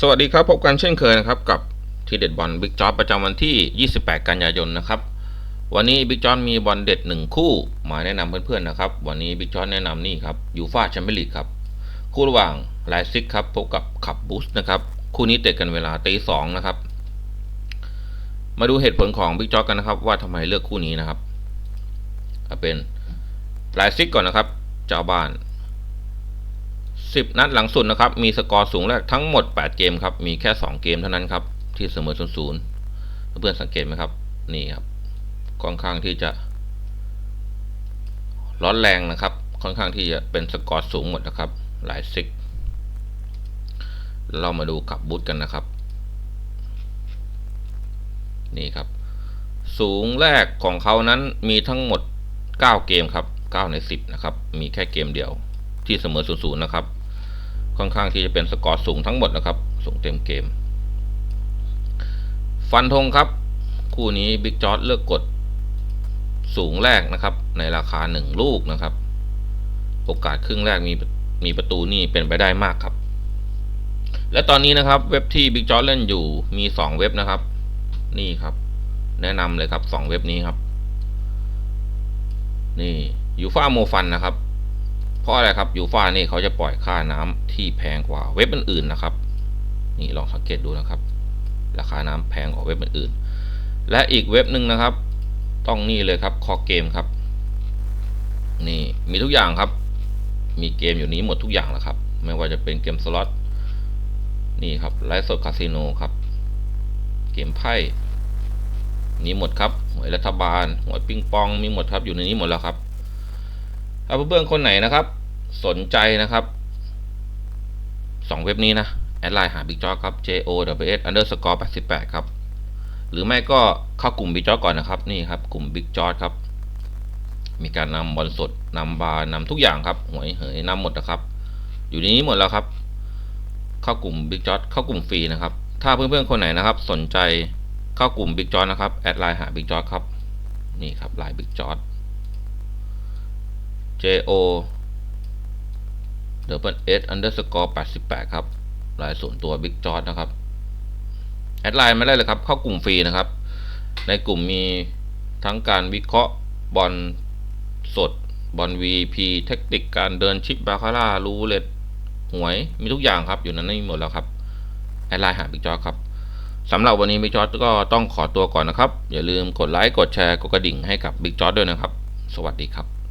สวัสดีครับพบกันเช่นเคยนะครับกับทีเด็ดบอลบิ๊กจ็อบประจำวันที่ 28 กันยายนนะครับวันนี้บิ๊กจอนมีบอลเด็ด 1 คู่มาแนะนำเพื่อนๆนะครับวันนี้บิ๊กจอนแนะนำนี่ครับยูฟาแชมเปี้ยนลีกครับคู่ระหว่างไลซิกครับพบกับขับบูสนะครับคู่นี้เตะกันเวลาตีสองนะครับมาดูเหตุผลของบิ๊กจอกันนะครับว่าทำไมเลือกคู่นี้นะครับเป็นไลซิกก่อนนะครับเจ้าบ้าน 10 นัดหลังสุดนะครับ มีสกอร์สูงแรกทั้งหมด 8 เกมครับ มีแค่ 2 เกมเท่านั้นครับ ที่เสมอ0ูนย์เพื่อนสังเกตไหมครับ นี่ครับ ค่อนข้างที่จะ ร้อนแรงนะครับ ค่อนข้างที่จะเป็นสกอร์สูงหมดนะครับ หลายซิก เรามาดูขับบูทกันนะครับ นี่ครับ สูงแรกของเขานั้นมีทั้งหมด 9 เกมครับ 9 ใน 10 นะครับ มีแค่เกมเดียวที่เสมอ0ูนย์นะครับ ค่อนข้างที่จะเป็นสกอร์สูงทั้งหมดนะครับ สูงเต็มเกม ฟันธงครับ คู่นี้บิ๊กจอร์ดเลือกกดสูงแรกนะครับ ในราคา 1 ลูกนะครับ โอกาสครึ่งแรกมีมีประตูนี่เป็นไปได้มากครับ และตอนนี้นะครับเว็บที่บิ๊กจอร์ดเล่นอยู่มี 2 เว็บนะครับ นี่ครับ แนะนำเลยครับ 2 เว็บนี้ครับ นี่ยูฟาโมฟันนะครับ เพราะอะไรครับยูฟานี่เขาจะปล่อยค่าน้ำที่แพงกว่าเว็บอื่นๆนะครับ นี่ลองสังเกตดูนะครับ ราคาน้ำแพงกว่าเว็บอื่นๆ และอีกเว็บหนึ่งนะครับ ต้องนี่เลยครับคอเกมครับ นี่มีทุกอย่างครับ มีเกมอยู่นี้หมดทุกอย่างแล้วครับ ไม่ว่าจะเป็นเกมสล็อตนี่ครับไลฟ์สดคาสิโนครับ เกมไพ่นี้หมดครับหวยรัฐบาลหวยปิงปองมีหมดครับอยู่ในนี้หมดแล้วครับาเพื่อนๆคนไหนนะครับ สนใจนะครับสองเว็บนี้นะ แอดไลน์หา Big j o ครับ J O W S underscore 88 ครับ หรือไม่ก็เข้ากลุ่ม Big j o ก่อนนะครับ นี่ครับ กลุ่ม Big j o ครับ มีการนำบอลสดนำบาร์นำทุกอย่างครับ หวยเหยนำหมดนะครับ อยู่ในนี้หมดแล้วครับ เข้ากลุ่ม Big j o เข้ากลุ่มฟรีนะครับ ถ้าเพื่อนๆคนไหนนะครับ สนใจเข้ากลุ่ม Big j o นะครับ แอดไลน์หา Big j o ครับ นี่ครับไลน์ Big j o J jo double S underscore 88 ครับลายส่วนตัว Big j o นะครับ แอดไลน์มาได้เลยครับ เข้ากลุ่มฟรีนะครับ ในกลุ่มมีทั้งการวิเคราะห์บอลสดบอล VP เทคนิคการเดินชิปบาคาร่ารูเล็ตหวย มีทุกอย่างครับ อยู่นั้นนี่หมดแล้วครับ แอดไลน์หา Big j o ครับสำหรับวันนี้ Big j o ก็ต้องขอตัวก่อนนะครับ อย่าลืมกดไลค์ กดแชร์ กดกระดิ่งให้กับ Big j o ด้วยนะครับ สวัสดีครับ